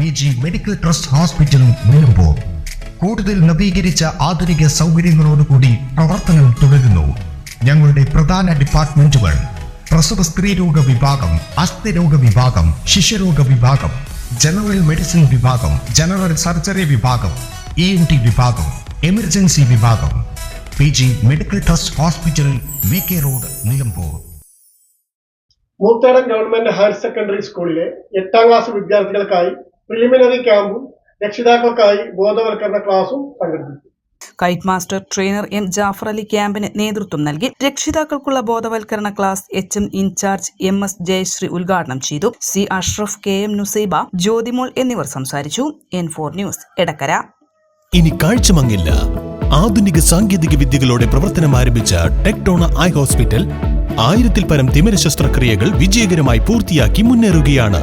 P G medical trust hospital Nilambur കൂടുതൽ നവീകരിച്ച ആധുനിക സൗകര്യങ്ങളോടുകൂടി പ്രവർത്തനം തുടരുന്നു. ഞങ്ങളുടെ പ്രധാന ഡിപ്പാർട്ട്മെന്റുകൾ പ്രസവ സ്ത്രീരോഗ വിഭാഗം അസ്ഥിരോഗ വിഭാഗം ശിശുരോഗ വിഭാഗം ജനറൽ മെഡിസിൻ വിഭാഗം ജനറൽ സർജറി വിഭാഗം ഇ എൻ ടി വിഭാഗം എമർജൻസി വിഭാഗം. P G medical trust hospital V K road Nilambur. Moothedam government higher secondary സ്കൂളിലെ എട്ടാം ക്ലാസ് വിദ്യാർത്ഥികൾക്കായി പ്രിലിമിനറി ക്യാമ്പും രക്ഷിതാക്കൾക്കായി ബോധവൽക്കരണ ക്ലാസും സംഘടിപ്പിച്ചു kite master trainer M Jafar Ali ക്യാമ്പിന് നേതൃത്വം നൽകി. രക്ഷിതാക്കൾക്കുള്ള ബോധവൽക്കരണ class H M incharge M S Jayasree ഉദ്ഘാടനം ചെയ്തു. C Ashraf K M Nusaiba Jyothimol എന്നിവർ സംസാരിച്ചു. N four news Edakkara. ഇനി കാഴ്ചമങ്ങില്ല. ആധുനിക സാങ്കേതിക വിദ്യകളോടെ പ്രവർത്തനം ആരംഭിച്ച ടെക്ടോണ ഐ ഹോസ്പിറ്റൽ ആയിരത്തിൽ പരം തിമിര ശസ്ത്രക്രിയകൾ വിജയകരമായി പൂർത്തിയാക്കി മുന്നേറുകയാണ്.